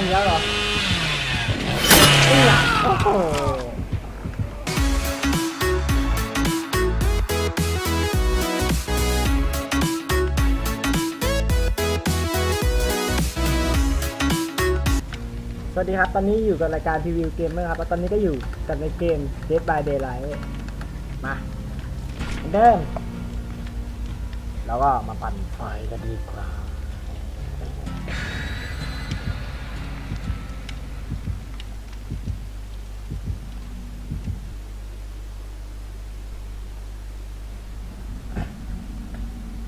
อีกแล้วเหรออโอ้โหสวัสดีครับ ตอนนี้อยู่กับรายการทีวีเกมเมอร์ครับแล้วตอนนี้ก็อยู่กันในเกม Dead by Daylight มาเหมือนเดิมแล้วก็มาปั่นไฟกันดีกว่า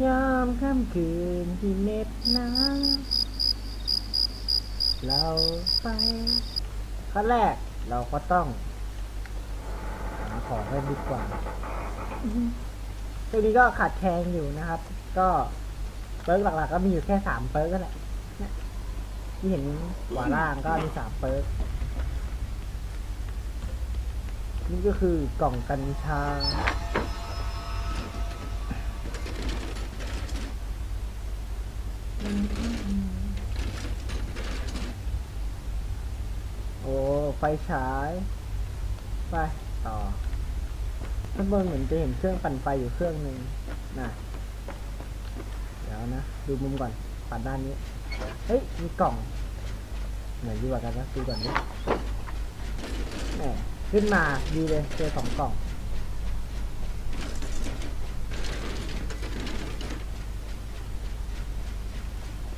ยามค่ำคืนที่เหน็บหนาวเราไปขั้นแรกเราก็ต้องหาของกันดีกว่าตัวนี้ก็ขาดแคลนอยู่นะครับ ก็เปิร์กหลักๆก็มีอยู่แค่สามเปิร์กนั่นแหละที่เห็นขวาล่างก็มีสามเปิร์กนี่ก็คือกล่องกัญชา โอ้ ไฟฉาย ไป ต่อข้างบนเหมือนจะเห็นเครื่องปั่นไฟอยู่เครื่องหนึ่งนะเดี๋ยวนะ ดูมุมก่อน ปัดด้านนี้ เฮ้ย มีกล่อง เหมือนดีกว่ากันนะดูก่อนดิแหมขึ้นมาดีเลยเจอสองกล่อง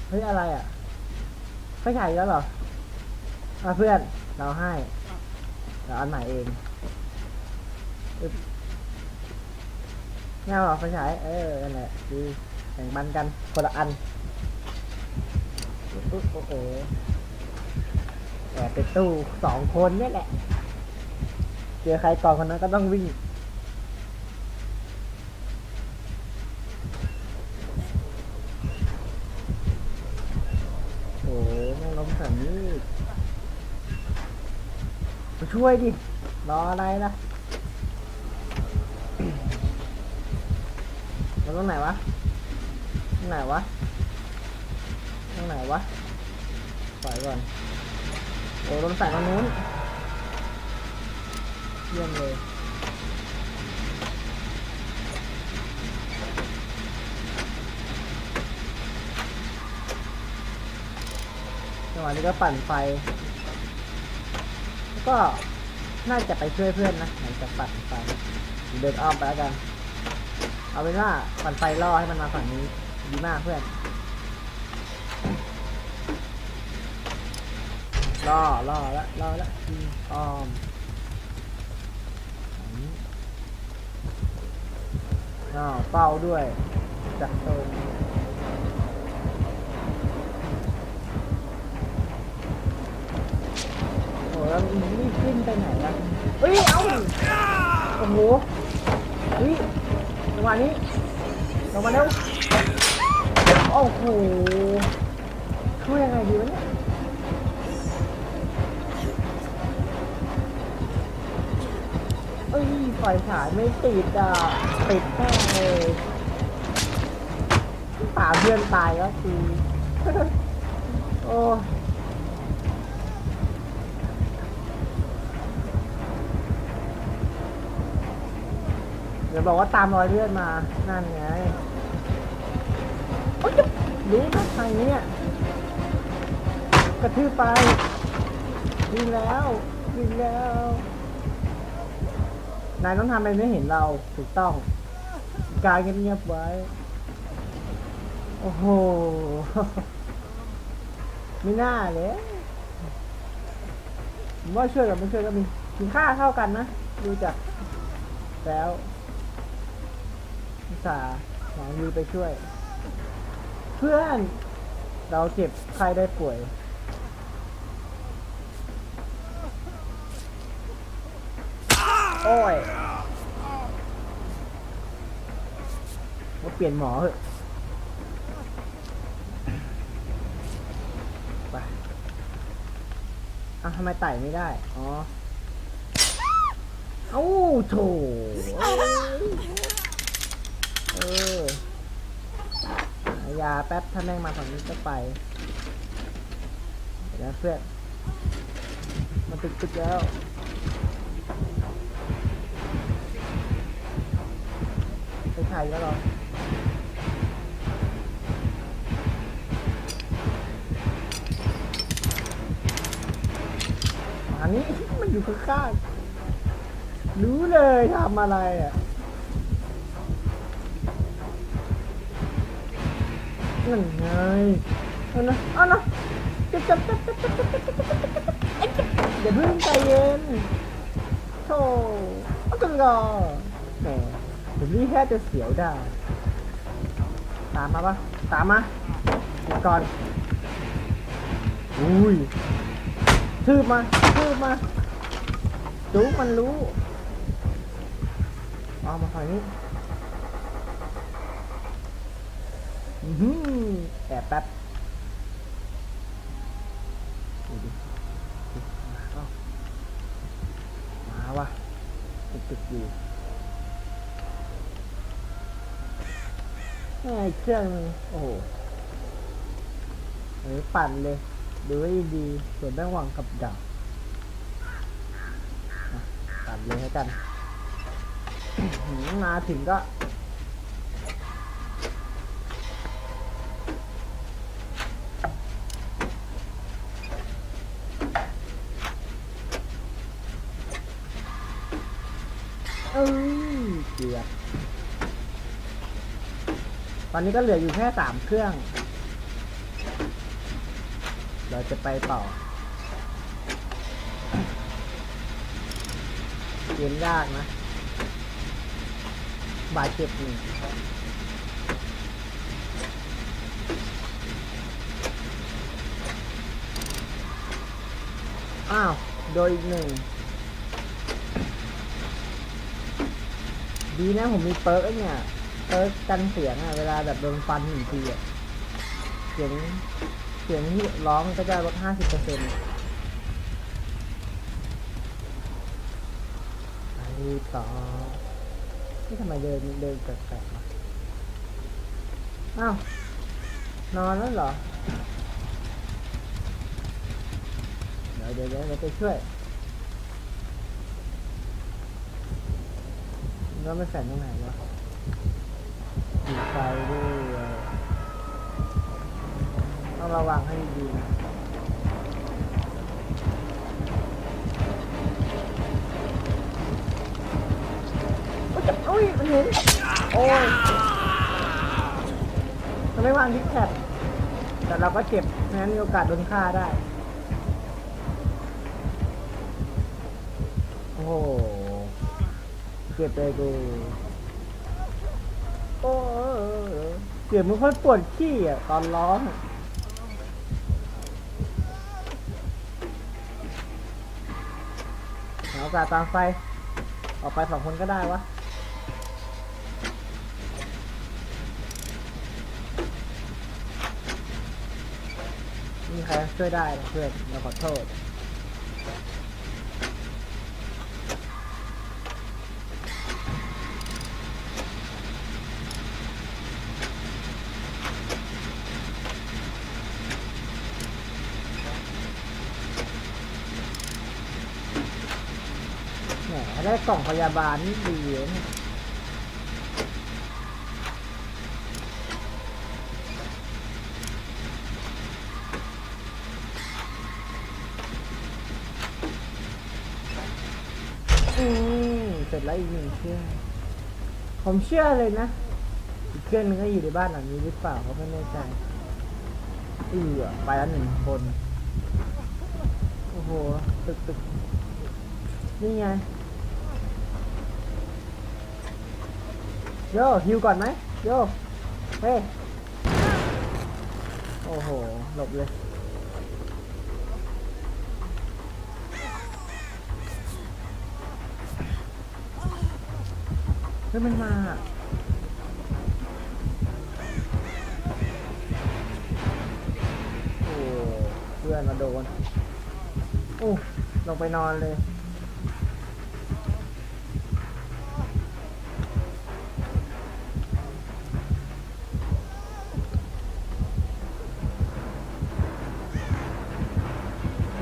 เฮ้ยอะไรอะไฟฉายอีกแล้วเหรอมาเพื่อน เราให้เราอันใหม่เองอึ๊บไม่เหรอไฟฉาย เออนั่นแหละดีแบ่งปันกันคนละอันอุ๊บโอ้โหแอบไปตู้สองคนเนี่ยแหละ เจอใครก่อนคนนั้นก็ต้องวิ่ง โอ้โหแม่งล้มแบบนี้มา ช่วยดิ รออะไรล่ะมันตรงไหนวะตรงไหนวะตรงไหนวะปล่อยก่อน โอ้โดนใส่ตรงนู้น เยี่ยมเลยจังหวะนี้ก็ปั่นไฟ ก็น่าจะไปช่วยเพื่อนนะหลังจากปั่นไฟเดินอ้อมไปแล้วกัน เอาเป็นว่าปั่นไฟล่อให้มันมาฝั่งนี้ ดีมากเพื่อนล่อล่อล้วล่อล้วอืมอ้อมอ้าวเป้าด้วย จักตรง โอ้ แล้วมันรีบขึ้นไปไหนละเฮ้ย เอ้าโอ้โหเฮ้ยจังหวะนี้ลงมาเร็วโอ้โหช่วยยังไงดีวะเนี่ยเอ้ยไฟฉายไม่ติดอะติดแน่เลยป่าเพื่อนตายแล้วคือโอ้ ดี๋ยวบอกว่าตามรอยเลือดมา นั่นไงโอ๊ยรู้นะทางนี้กระทืบไปยิงแล้วยิงแล้ว นายต้องทำอะไรไม่เห็นเราถูกต้อง กายเงียบๆไว้ โอ้โห ไม่น่าเลยผมว่าช่วยกับไม่ช่วยก็มีมีค่าเท่ากันนะ ดูจากแล้ว สาห์หวังดีไปช่วย เพื่อนเราเจ็บใครได้ป่วย โอ้ยมาเปลี่ยนหมอเหอะไปอ้าวทำไมไต่ไม่ได้ อ๋อ เอ้าโถ เอ้ยเออหายาแป๊บถ้าแม่งมาฝั่งนี้ก็ไปเดี๋ยวเพื่อนมันตึกตึกแล้วไปไทยแล้วหรออันนี้มันอยู่ข้างๆรู้เลยทำอะไรอะ นั่นไงเอานะเอานะจับจับจับจับจับจับจับจับจับอย่าเพิ่งใจเย็นโธ่เอากันรอแหมเดี๋ยวนี้แค่จะเสียวได้ ตามมาปะตามมาก่อนอุ้ยทืบมาทืบมารู้มันรู้เอามาฝั่งนี้ อือหือ แอบแป๊บดูดิมาเอ้ามาว่ะตึกตึกอยู่แม่อีกเครื่อง โอ้โหเฮ้ยปั่นเลย ดูให้ดีส่วนแม่งวางกับดักปั่นเลยให้กัน มาถึงก็ อ้ยเกือบตอนนี้ก็เหลืออยู่แค่สามเครื่อง เราจะไปต่อ เกมยากนะ บาดเจ็บหนึ่งอ้าว โดยอีกหนึ่ง ดีนะผมมีเปิร์กเนี่ยเปิร์กกันเสียงอะเวลาแบบโดนฟันหนึ่งทีอะเสียง เสียงที่ร้องก็จะลดห้าสิบเปอร์เซ็นต์ต่อนี่ทำไมเดินเดินแปลกๆวะอ้าวนอนแล้วเหรอ เดี๋ยวเดี๋ยวเดี๋ยวเดี๋ยวไปช่วย แล้วมันแสนตรงไหนวะอยู่ไฟด้วยต้องระวังให้ดีนะโอ๊ยจะอุ้ยมันเห็น โอ้ยจะไม่วางทิกแท็บแต่เราก็เจ็บไม่งั้นมีโอกาสโดนฆ่าได้ โอ้ เจ็บเลยกูโอ้เจ็บมันค่อยปวดขี้อะตอนร้องเอาโอกาตามไฟ ออกไปสองคนก็ได้วะมีใครช่วยได้เพื่อนเราขอโทษ ได้กล่องพยาบาลนี่ดีเนี่ยอืมเสร็จแล้วอีกหนึ่งเครื่องผมเชื่อเลยนะ อีกเครื่องนึงก็อยู่ในบ้านหลังนี้หรือเปล่าเขาไม่แน่ใจเออไปแล้วหนึ่งคน โอ้โห ตึกตึกนี่ไง โยฮิวก่อนไหมโยเฮ้ยโอ้โหหลบเลยเฮ้ยมันมาโอ้เพื่อนมาโดนโอ้ลงไปนอนเลย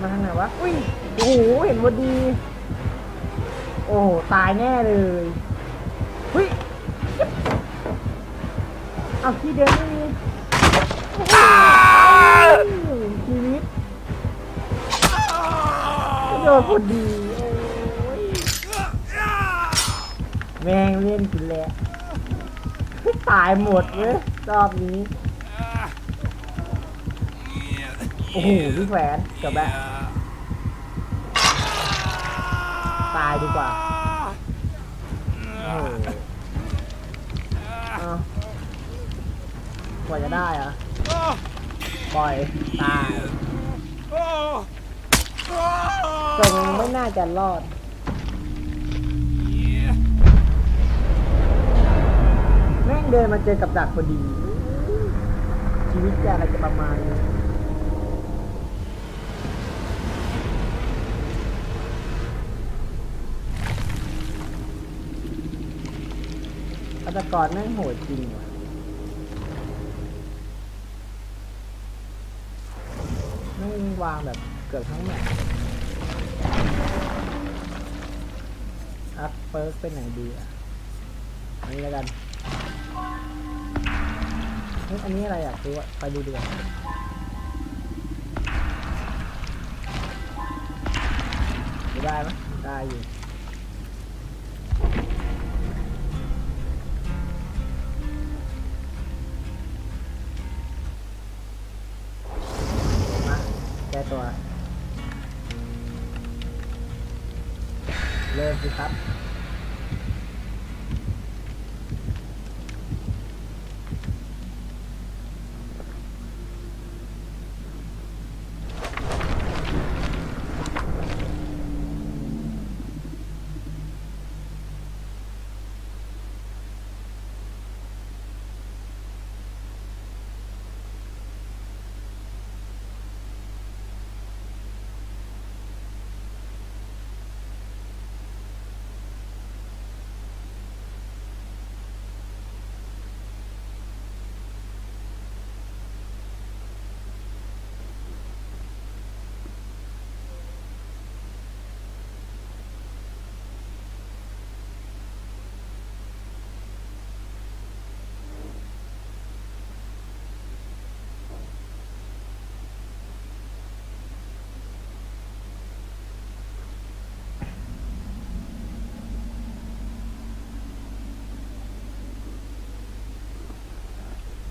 มาทางไหน วะ อุ้ย โอ้โห เห็นพอดี โอ้โห ตายแน่เลยเฮ้ยเอาที่เดินไม่มีโอ้โหชีวิตโดนพอดี แม่งเล่นกินแล้วตายหมดเว้ยรอบนี้โอ้โหพี่แขวนจบแล้วตายดีกว่าโอ้โหเอากว่าจะได้อะปล่อย ตายตรงไม่น่าจะรอด แม่งเดินมาเจอกับดักพอดี ชีวิตแกอะไรจะประมาณนี้ ฆาตกรแม่งโหดจริงว่ะแม่งวางแบบเกือบทั้งแมปอัพเปิร์กเป็นไหนดีอะอันนี้แล้วกันเฮ้ยอันนี้อะไรอะดูอะไปดูดีกว่าไม่ได้ไหมได้อยู่ ครับ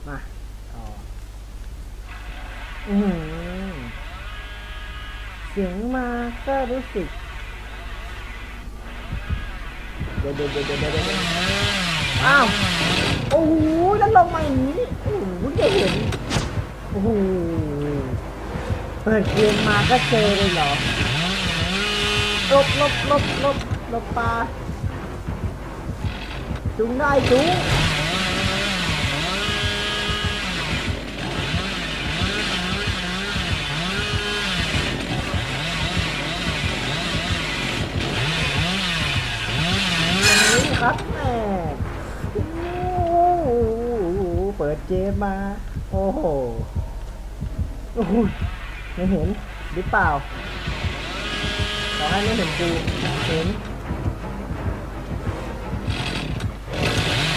มาต่อ อือหือเสียงมาก็รู้สึกเดี๋ยวเดี๋ยวเดี๋ยวเดี๋ยวเดี๋ยวเดี๋ยวอ้าว โอ้โหแล้วลงมาอย่างนี้ โอ้โหเพิ่งจะเห็น โอ้โห เปิดเกมมาก็เจอเลยเหรอหลบหลบหลบหลบหลบปลาจุงได้จุง ครับแม่โอ้เปิดเกมมา โอ้โหไม่เห็นหรือเปล่าขอให้ไม่เห็นกูเห็น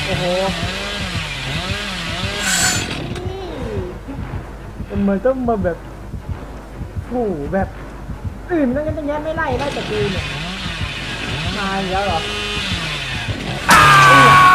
โอ้โหทำไมต้องมาแบบโอ้แบบอื่นมันก็จะแย่ไม่ไล่ไล่แต่กูเนี่ยมาแล้วเหรอ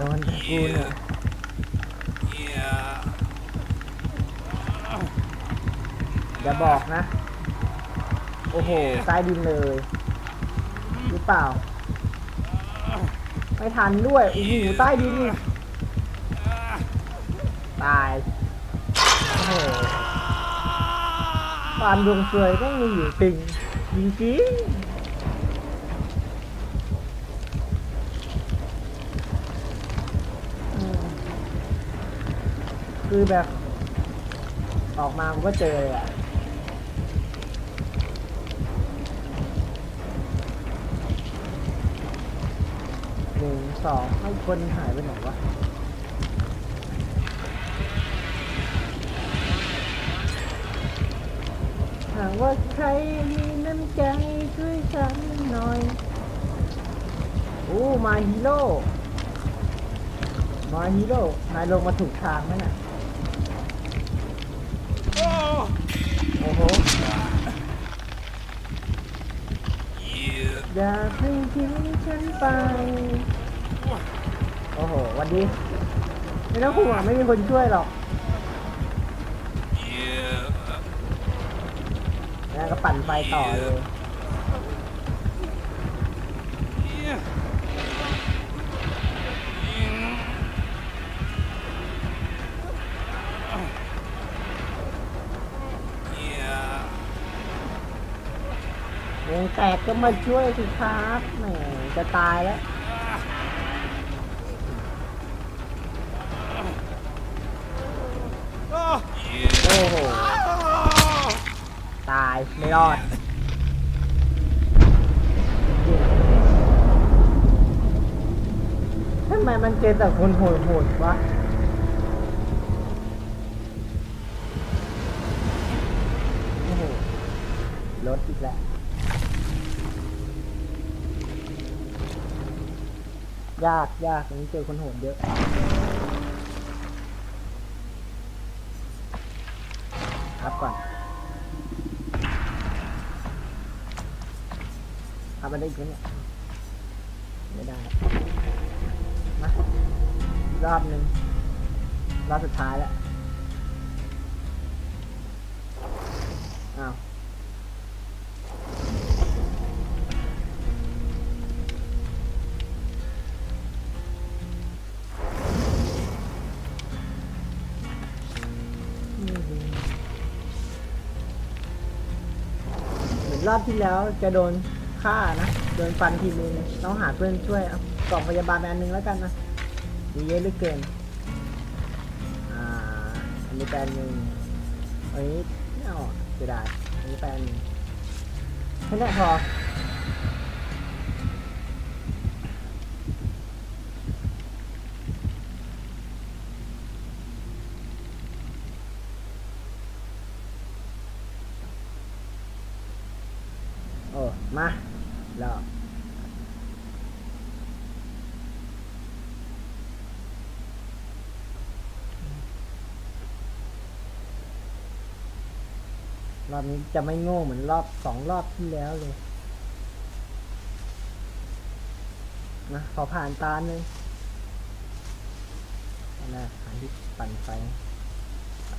โดนแต่กูเนี่ยอย่าบอกนะ โอ้โหใต้ดินเลย หรือเปล่า ไม่ทันด้วยโอ้โหใต้ดินตาย โอ้โหความดวงสวยต้องมีอยู่จริงจริงๆ คือแบบ ออกมาก็เจอเลยอะหนึ่งสองให้คนหายไปไหนวะหากว่าใครมีน้ำใจช่วยฉันหน่อย โอ้มาฮีโร่มาฮีโร่นายลงมาถูกทางไหมน่ะ โอ้โหอย่าเพิ่งทิ้งฉันไป โอ้โหหวันดีไม่ต้องห่วงไม่มีคนช่วยหรอกแล้วก็ปั่นไฟต่อเลย วงแตกก็มาช่วยสิครับแหมจะตายแล้วโอ้โห ตายไม่รอดทำไมมันเจอแต่คนโหดๆวะ ยากยากอันนี้เจอคนโหดเยอะ ครับก่อนทำมันได้อีกไหมเนี่ยไม่ได้มารอบหนึ่งรอบสุดท้ายแล้วอ้าว รอบที่แล้วจะโดนฆ่านะ โดนฟันทีนึงต้องหาเพื่อนช่วยเอากล่องพยาบาลไปอันนึงแล้วกันนะมีเยอะเหลือเกิน อ่า อันนี้แปลนหนึ่งอันนี้ไม่เอาอะเสียดายอันนี้แปลนหนึ่งแค่นี้พอ มาแล้วรอบนี้จะไม่โง่เหมือนรอบสองรอบที่แล้วเลยนะขอผ่านตาหนึ่งเอานะหาที่ปั่นไฟ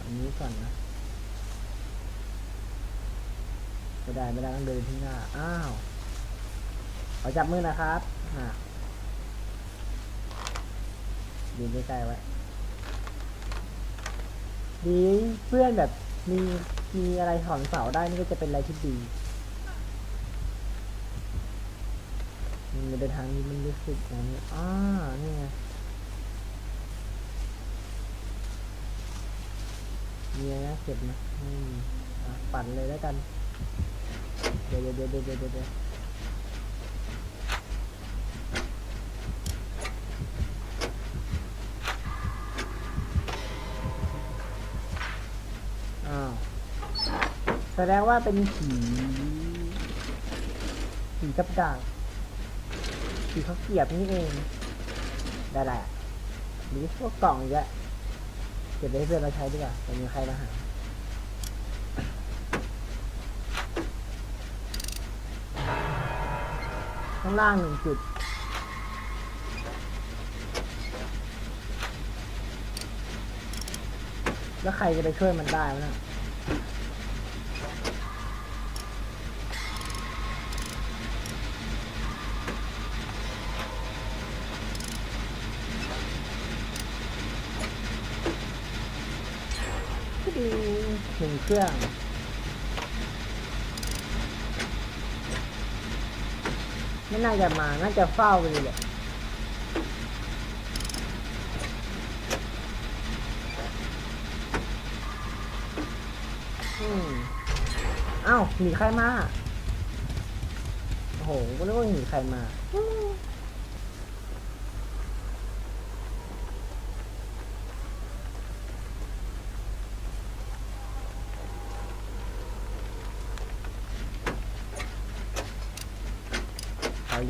อันนี้ก่อนนะ ไม่ได้ไม่ได้ต้องเดินที่หน้า อ้าวขอจับมือนะครับอะยืนใกล้ๆไว้ ดีเพื่อนแบบมีมีอะไรถอนเสาได้นี่ก็จะเป็นอะไรที่ดีมันเดินทางนี้มันรู้สึกอย่างนี้อ้านี่ไงมีอะไรนะเก็บนะอืมปั่นเลยแล้วกัน เดี๋ยวเดี๋ยวเดี๋ยวเดี๋ยวเดี๋ยวอ้าวแสดงว่าเป็นผีผีกับดักผีเขาเกียบนี่เอง ได้แหละมีพวกกล่องอีกแล้วเก็บไว้เพื่อนเราใช้ดีกว่าจะมีใครมาหา ข้างล่างหนึ่งจุด แล้วใครจะไปช่วยมันได้วะเนะดีหนึ่งเครื่อง ไม่ น่าจะมา น่าจะเฝ้าไปเลยแหละอ้าวหนีใครมา โอ้โหก็นึกว่าหนีใครมา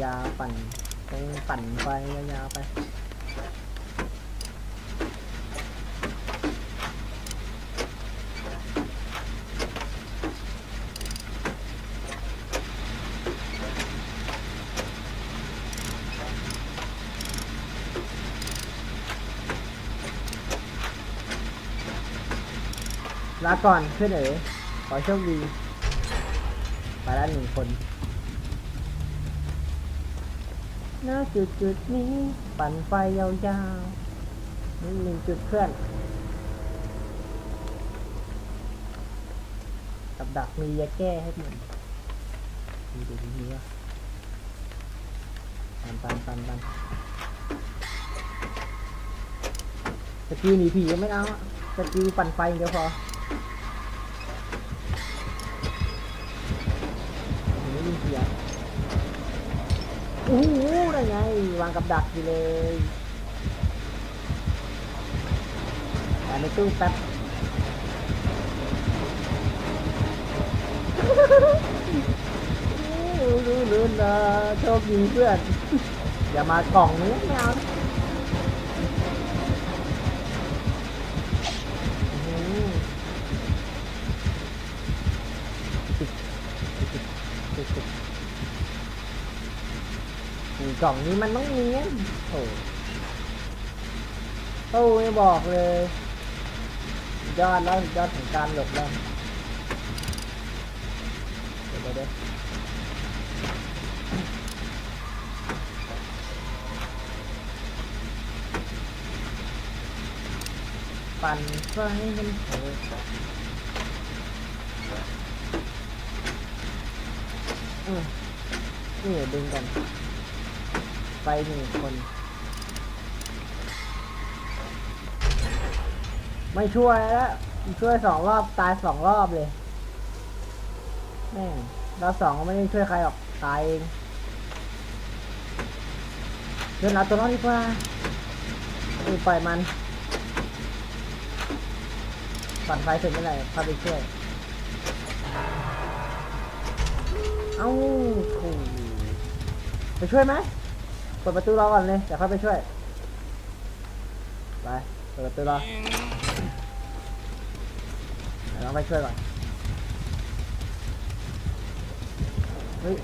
อืมเอายาปั่นตรงปั่นไฟยาวๆไป ลาก่อนเพื่อนเอ๋ขอโชคดีไปแล้วหนึ่งคน ณจุดจุดนี้ ปั่นไฟยาวๆนี่หนึ่งจุดเพื่อนกับดักมียาแก้ให้มันดูดูดูว่าปันปันปันปันสกิลหนีผียังไม่เอาอะสกิลปั่นไฟเดียวพอ ไม่ได้ยินเสียงโอ้โหได้ไง วางกับดักอยู่เลยแต่ในตู้แป๊บรู้รู้รู้นะโชคดีเพื่อน อย่ามากล่องนี้ไม่เอานะอื้อหือติดติดติดติดติดอืม กล่องนี้มันต้องเนียนโอ้โอ้ไม่บอกเลย ยอดแล้วยอดของการหลบแล้วเดี๋ยวเดี๋ยวเดี๋ยวปั่นไฟมันเถิดอืมนี่ดึงกัน ไปหนึ่งคน ไม่ช่วยแล้ว ช่วยสองรอบตายสองรอบเลย แม่งรอบสองก็ไม่ได้ช่วยใครหรอก ตายเองเดินเอาตัวน้องดีกว่าอือปล่อยมันปั่นไฟเสร็จเมื่อไหร่เข้าไปช่วย เอ้าถูไปช่วยไหม เปิดประตูรอก่อนเลยเดี๋ยวเข้าไปช่วย ไป เปิดประตูรอเดี๋ยวเราไปช่วยก่อน เฮ้ย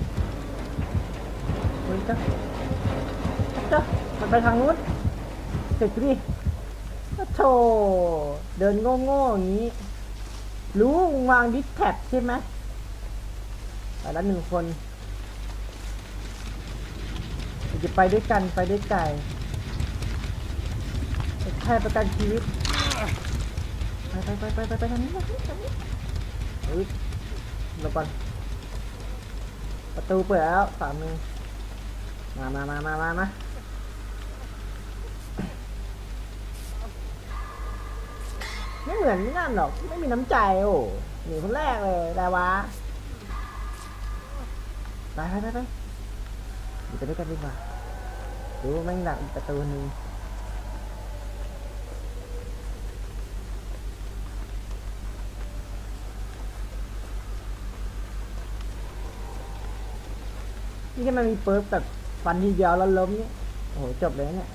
เฮ้ยจ้ะจ้ะมันไปทางนู้นเสร็จดิโธ่เดินโง่ๆอย่างนี้ รู้วางดิสแท็บใช่ไหมไปแล้วหนึ่งคน จะไปด้วยกันไปด้วยใจแค่ประกันชีวิต ไปไปไปไปไปไปทางนี้ทางนี้ทางนี้เฮ้ยลบก่อนประตูเปิดแล้วสามมือมามามามามามาไม่เหมือนนั่นหรอก ไม่มีน้ำใจโอ้หนีคนแรกเลยได้วะไปไปไปไปอยู่ไปด้วยกันดีกว่า ดูแม่งดักอีกประตูหนึ่งนี่ถ้ามันมีเปิร์กแบบฟันทีเดียวแล้วล้มเนี่ยโอ้โหจบเลยเนี่ย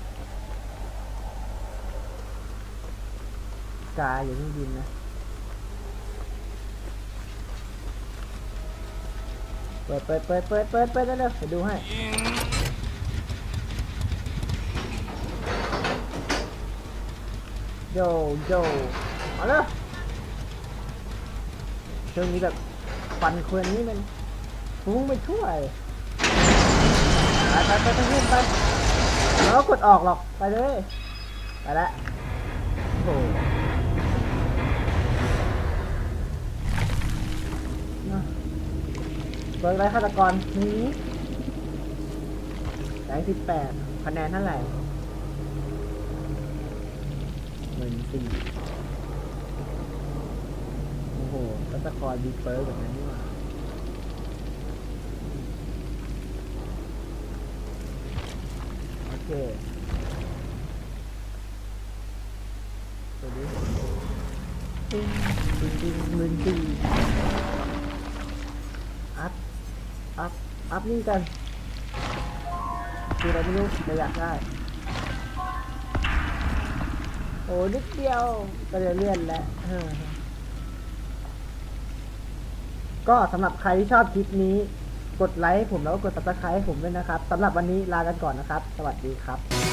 กาอยู่ที่ดินนะเปิดเปิดเปิดเปิดเปิดเปิดเร็วเดี๋ยวดูให้ โยโย่มาเลยช่วงนี้แบบฟันเควนนี่มันฟุ้งไปทั่วเลยไปไปไปไปไปแล้วกดออกหรอกไปเลยไปละโอ้เบิร์ไรฆาตกรนี้แสงสิบแปดคะแนนเท่าไหร่ มื่นสี่โอ้โหฆาตกรบีเบิร์กแบบนั้นนี่หว่าโอเคตัวนี้จริงจริงจริงหมื่นสี่อัพ อัพ อัพนี่กันคืออะไรไม่รู้แต่อยากได้ อ้นิดเดียวก็จะเลื่อนแล้วก็สำหรับใครที่ชอบคลิปนี้ กดไลค์ให้ผมแล้วก็กด subscribe ให้ผมด้วยนะครับสำหรับวันนี้ลากันก่อนนะครับ สวัสดีครับ